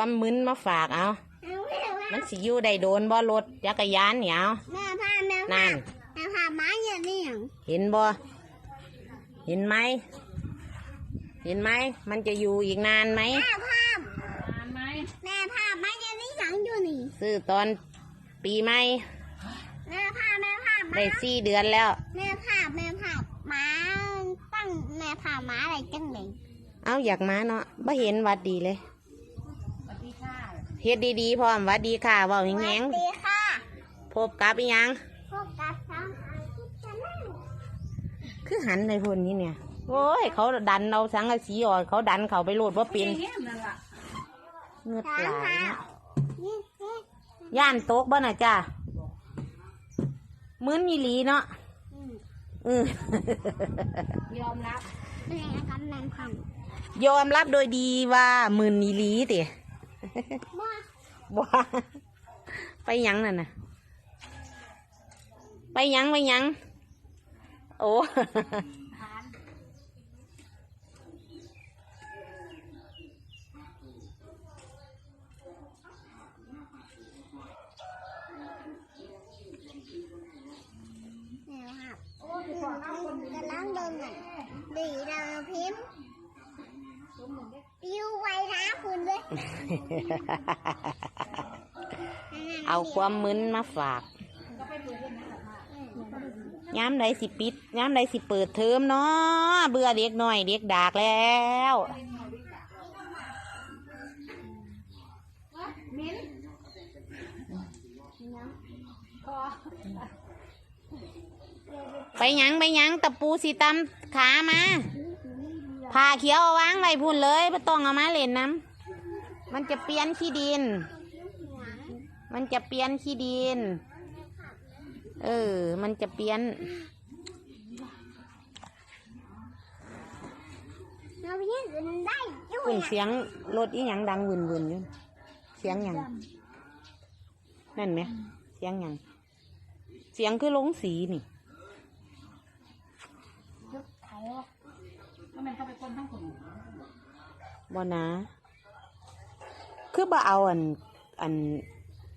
ความมึนมาฝากเอาเอาไว้เอาไว้มันสิอยู่ได้โดนบ่รถจักรยานเหนียวแม่พาแม่พานั่น แม่พาม้าอย่างนี้อย่างเห็นบ่เห็นไหม เห็นไหม มันจะอยู่อีกนานไหม แม่พาแม่พาม้าอย่างนี้อย่างอยู่นี่ซื้อตอนปีใหม่ แม่พาแม่พาม้าได้สี่เดือนแล้ว แม่พาแม่พาม้าตั้งแม่พาม้าอะไรจังเลยเอาอยากมาเนาะบ่เห็นหวัดดีเลย เฮ็ดดีๆพร้อมหวัดดีค่ะเว้าแหงสวัสดีค่ะๆพบกับอีหยัง พบกับสองอาทิตย์จะนั่งคือหันในพุ่นนี่เนี่ย โอ้ย เขาดันเอาสังกะสีออกเขาดันเขาไปโลดว่าเป็นเงือดสาไหลมายค่ะเนาะนี่นี่ย่านโต๊กบ้าน่ะจ้ามื้นอีหลีเนาะอืมอือยอมรับแม่กับแม่พันยอมรับโดยดีว่ามึนอีหลีติว่า บ่าไปหยังนั่นน่ะไปหยังไปหยัง โอ้แม่ครับกำลังเดินน่ะดีดาวพิมพ์ ปิวไว้นะคุณเลยเอาความมึนมาฝากย้ำใดสิปิดย้ำใดสิเปิดเทอมเนาะเบื่อเด็กหน่อยเด็กดากแล้วไปหยังไปหยังตะปูสีตำขามา ผ่าเขียวเอาวางไว้พุ่นเลยไม่ต้องเอามาเล่นน้ำมันจะเปลี่ยนขี้ดิน มันจะเปลี่ยนขี้ดิน เออ มันจะเปลี่ยนเราเพียนได้ด้วคุยณเสียงรถอีหยังดังวืนวืนๆอยู่เสียงหยังนั่นไหมเสียงหยังเสียงคือลงสีนี่ ก็มันเข้าไปคนทั้งคนบ่นะ คือบ่เอาอัน อัน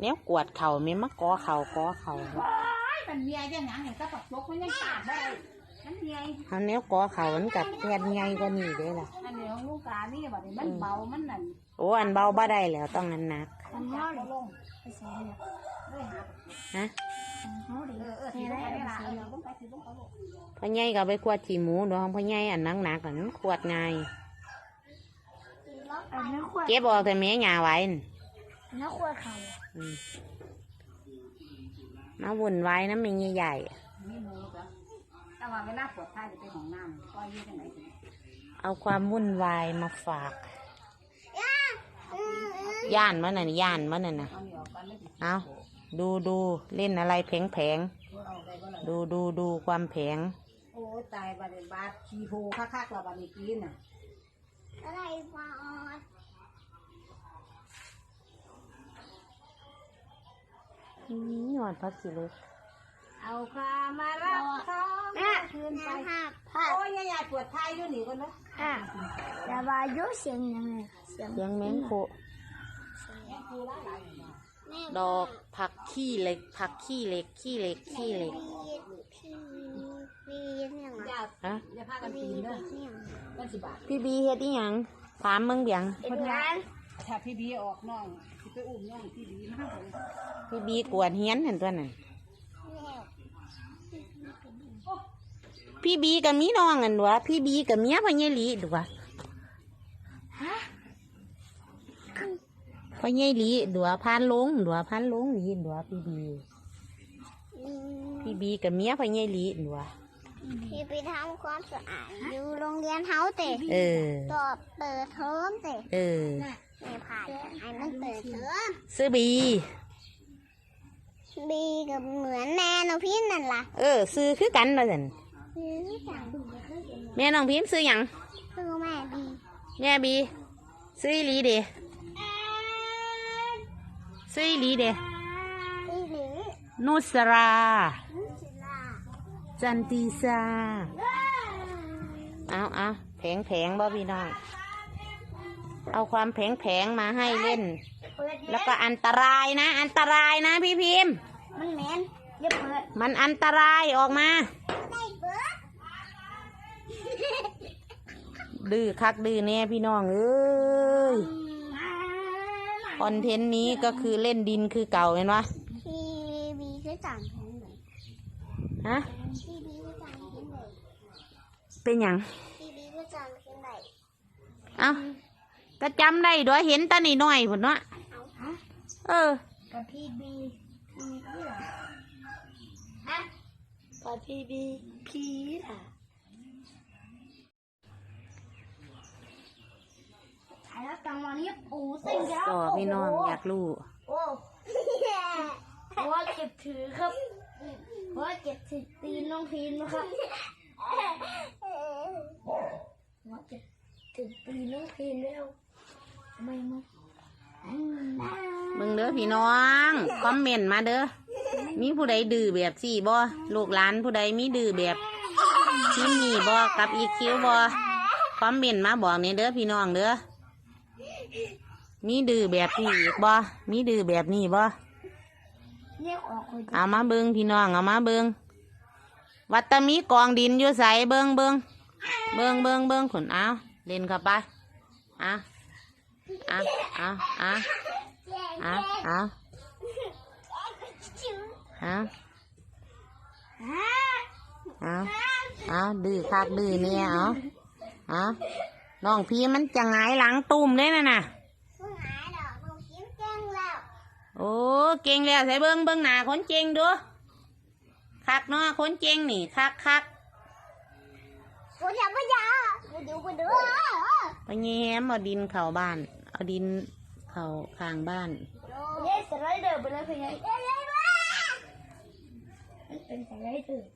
แนวกวดเข่าแม่นมากอเข่ากอเข่ามันเมียยังหยังเห็นตะปักลกมันยังขาดได้มันเมียเอาแนวกอเข่ามันกับแทนใหญ่กว่านี้เด้ล่ะอันนี้ของลูกกานี่แบบนี้มันเบา มันนั่นโอ้อันเบาบ่ได้แล้วต้องอันหนักมันย่อลงไปใส่เลยฮะฮะเออเออถือได้ได้ละเออลงไปถือลงไปลง พ่อใหญ่ก็เอาไปขวดขี้หมูดองพ่อใหญ่อันหนักหนักๆอันนั้นขวดง่ายอันนั้นขวดเก็บออกแต่แม่หยาไว้น่ะอันนั้นขวดเขาอืมมาวุ่นไว้นะมีใหญ่นี่มูก็แต่ว่าเวลาปวดท้ายจะไปของน้ำก็ยืดยังไงๆเอาความวุ่นวายมาฝากย่าอืมอืมย่านมันน่ะย่านมันน่ะนะเอาเหนียวกันเลยเอาดูดูเล่นอะไรแผงแผงเอาได้ก็เลยๆดูดูดูความแผง โอ้ตายบาดบาดขี้โพคักๆเราบาดนี้กินน่ะอะไรบอดอื้อหยอดพักสิเล็กเอาความมารับท้องแม่คืนไปแม่ภาพภาพโอ้ยยายปวดท้ายอยู่นี่กันนะอะระบายยุเสียงยังไงเสียงเลี้ยงแมงโคแม่ดอกผักขี้เหล็กผักขี้เหล็กขี้เหล็กขี้เหล็ก พี่พี่เนี่ยเหรออย่าฮะอย่าพากันปีนเด้อเนี่ยมันสิบาทพี่บีเฮ็ดอีหยังถามมึงเบียงเป็นร้านถ้าพี่บีออกน้องสิไปอุ้มน้องพี่บีมาให้ผมพี่บีกวดเฮียนเห็นตัวนั้นพี่บีกับมีน้องอันวะพี่บีกับเมียพ่อใหญ่หลีดูวะพ่อใหญ่หลีดูวะพานลงดูวะพานลงหลีดูวะพี่บีอืมพี่บีกับเมียพ่อใหญ่หลีดูวะ พี่ไปทำความสะอาดอยู่โรงเรียนเฮาเตะเออตอบเปิดเทอมเตะเออแม่ผ่านไอ้มันเปิดเทอมซื้อบี บีกับเหมือนแม่น้องพี่นั่นล่ะ เออ ซื้อคือกันเลยสันคือสั่งแม่น้องพิมพ์ซื้อหยังคือแม่บีแม่บี ซื้ออีหลีเดซื้ออีหลีเดอีหรือนุสรานุชิลา จันตีซาเอาเอาแผงแผงบ่พี่น้อง เอาความแผงแผงๆมาให้เล่นเปิดแล้วก็อันตรายนะ อันตรายนะพี่พิมพ์ มันเหม็นอย่าเปิด มันอันตรายออกมาได้เปิดดื้อคักดื้อแน่พี่น้องเอ้ยคอนเทนต์นี้ก็คือเล่นดินคือเก่าเห็นปะทีวีคือต่างแผนเลย ฮะเป็นอยังพี่บีก็จังกินไหเอาก็จำได้ด้วยเห็นตาหนีหน่อยผลเนาะเออกับพี่บีพีล่ะฮะกับพี่บีพีล่ะแล้วตังวันนี้ปูเส้นยาวต่อพี่น้องอยากรู้โอ้ว่าเก็บถือครับ เพราะเก็บถือตีนน้องพีนนะครับเพราะว่าเก็บถือตีนน้องพีนแล้วไมมั้งมึงเด้อพี่น้อง คอมเมนต์มาเด้อ มีผู้ใดดื้อแบบสี่บ่ลูกหลานผู้ใดมีดื้อแบบทีมนี่บ่กับอีคิวบ่คอมเมนต์มาบอกเนี่เด้อพี่น้องเด้อ มีดื้อแบบนี้อีกบ่มีดื้อแบบนี้บ่ เรียกออกคนเอามาเบิงพี่น้องเอามาเบิงวัดแตมีกองดินอยู่ใสเบิงเบิงเบิงเบิงเบิงขนเอาเล่นเข้าไปอาเอาเอาเอาเอาเอาเอาเอาเอาดื้อคักดื้อเนี่ยเอาเอาน้องพี่มันจะหงายหลังตุ่มเลยนะน่ะ ผู้หายดอกน้องพิมแจ้งแล้ว โอ้เก่งแล้วใส่เบิ้งเบิ้งหน้าคนเก่งดูคักเนาะคนเก่งนี่คักคักกูจะไม่ยากูดูกูดูไปแย้มเอาดินเข่าบ้าน เอาดินเข่าข้างบ้านเย้สไลเดอร์ไปเลยเพี่อนมันเป็นสไลเดอร์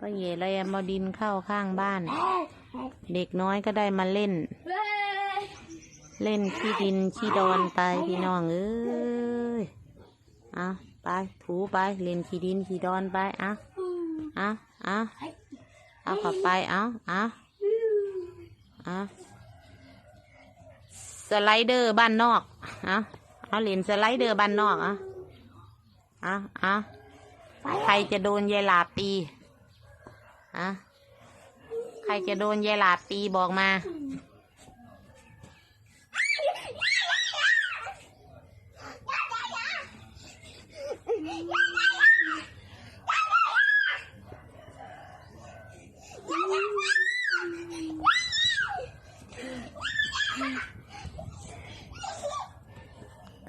ก็เย่เลยเอาดินเข้าข้างบ้าน เด็กน้อยก็ได้มาเล่น เล่นขี้ดินขี้ดอนไปพี่น้องเอ้ยเอาไปถูไปเล่นขี้ดินขี้ดอนไปเอาเอาเอาเอาข้าไปเอาเอาเอาสไลเดอร์บ้านนอกเอาเอาเล่นสไลเดอร์บ้านนอกเอาเอาเอาใครจะโดนยายหลาตีอะใครจะโดนยายหลาตีบอกมา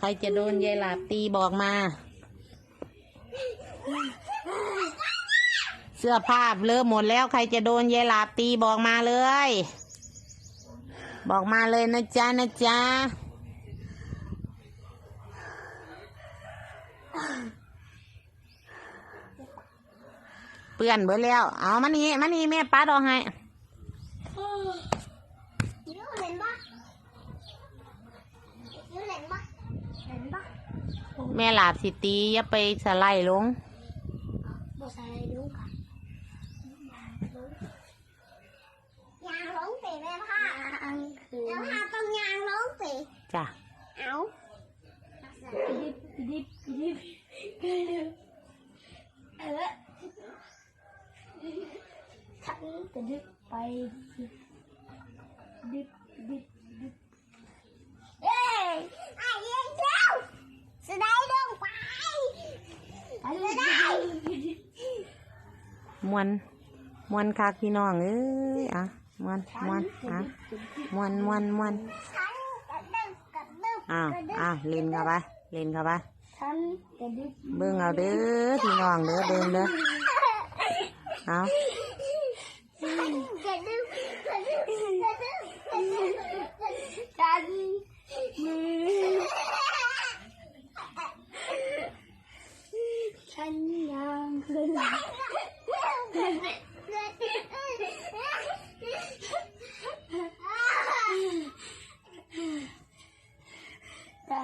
ใครจะโดนยายหลาบตีบอกมา เสื้อผ้าเลอะหมดแล้วใครจะโดนยายหลาบตีบอกมาเลย บอกมาเลยนะจ๊ะนะจ๊ะเปื่อนเบิดแล้ว เอามานี่มานี่แม่ปัดออกให้ ยูเห็นปะยูเห็นปะเห็นปะ แม่หลาบสิตีอย่าไปสไลด์ลงบอใส่ดูค่ะยางล้งปีแม่ผ้าแล้วผ้าต้องยางล้งปีจ้ะเอาดิบดิบดิบเออฉันจะดิบไปดิบดิบ มวนมวนคักพี่น้องเอ้ยอะมวนมวนอะมวนมวนมวนอะอ้าวกระดึบอ้าวเล่นเข้าไปเล่นเข้าไปฉันกระดึบเบิ่งเอาเด้อพี่น้องเด้อเบิ่งเด้อเอา กระดึบกระดึบกระดึบกระดึบฉันมือฉันยังคือฉันยังคือไม่ได้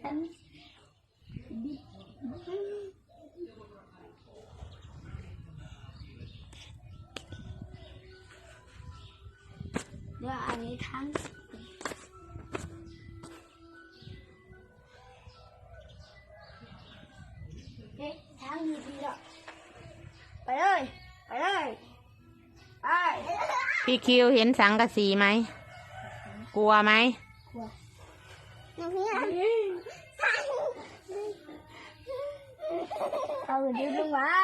ฉัน เดี๋ยวอันนี้ ทั้งเอ๊ะทั้งดีดีล้วไปเลย ไปเลย ไป พี่คิวเห็นสังกะสีไหม กลัวไหมเอาไปดูลงไว้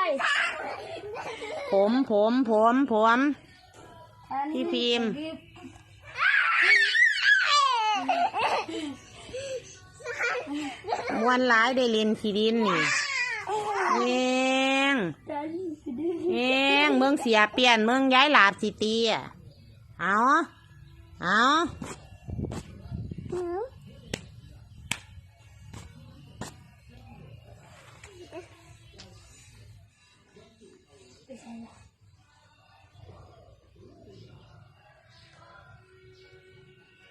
ผมผมผมผมพี่พิมพ์ มวนหลายได้เรียนขีดินนี่เองเองเมืองเสียเปลี่ยนเมืองย้ายหลาบสิตีอะเอาเอา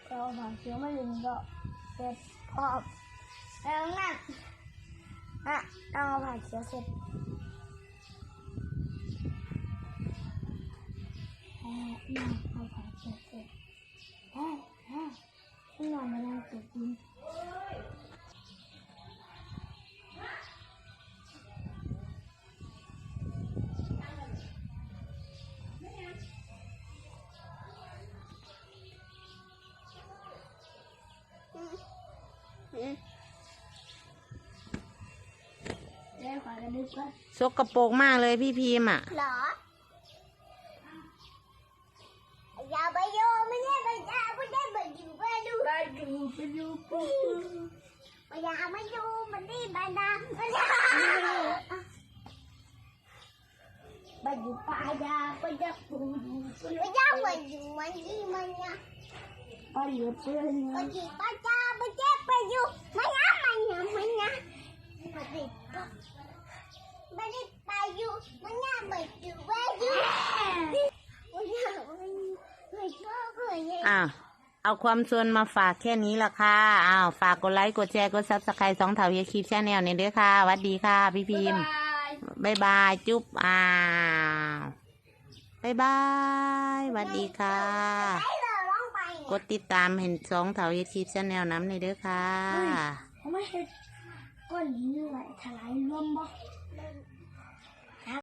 ก็มาเขียวไม่ลืมก็เสร็จพร้อ แล้วนั่นอ่ะต้องเอาผ่าเขียวเสร็จอ่านั่งเอาผ่าเขียวเสร็จอ่าอ่าที่นอนมานั่งกิน ล่นขวากันดีกว่าสกปรกมากเลยพี่พิมพ์อะ เหรออย่าไปโยไม่ได้ไปจ้าไม่ได้ไปดูไปดูไปดูไปดูปุ๊บอย่าไมาดูมันนี่บานาไปดูไปดูปลายาไปดูปูไปดูไปดูมันนี่มันเนี่ยไปดูเพื่อนไปดูปลาจาไปเจ็บไปดูมันเนี่ยมันเนี่ยมันเนี่ยไปดูไม่ได้ไป อยู่มันน่าไปอยู่ไปอยู่มันน่าไปไปชอบเลยอ้าวเอาความชวนมาฝากแค่นี้ละค่ะ อ้าว ฝากกดไลค์ กดแชร์ กดซับสไครต์สองเถาเฮียคลิปชาแนลเนี่ยด้วยค่ะวัดดีค่ะพี่พิมพ์บายบาย จุ๊บ อ้าวบายบายหวัดดีค่ะ กดติดตามเห็นสองเถาเฮียคลิปชาแนลน้ำในเด้อค่ะเขาไม่เห็นก้อนหินอะไรถลายรวมบ่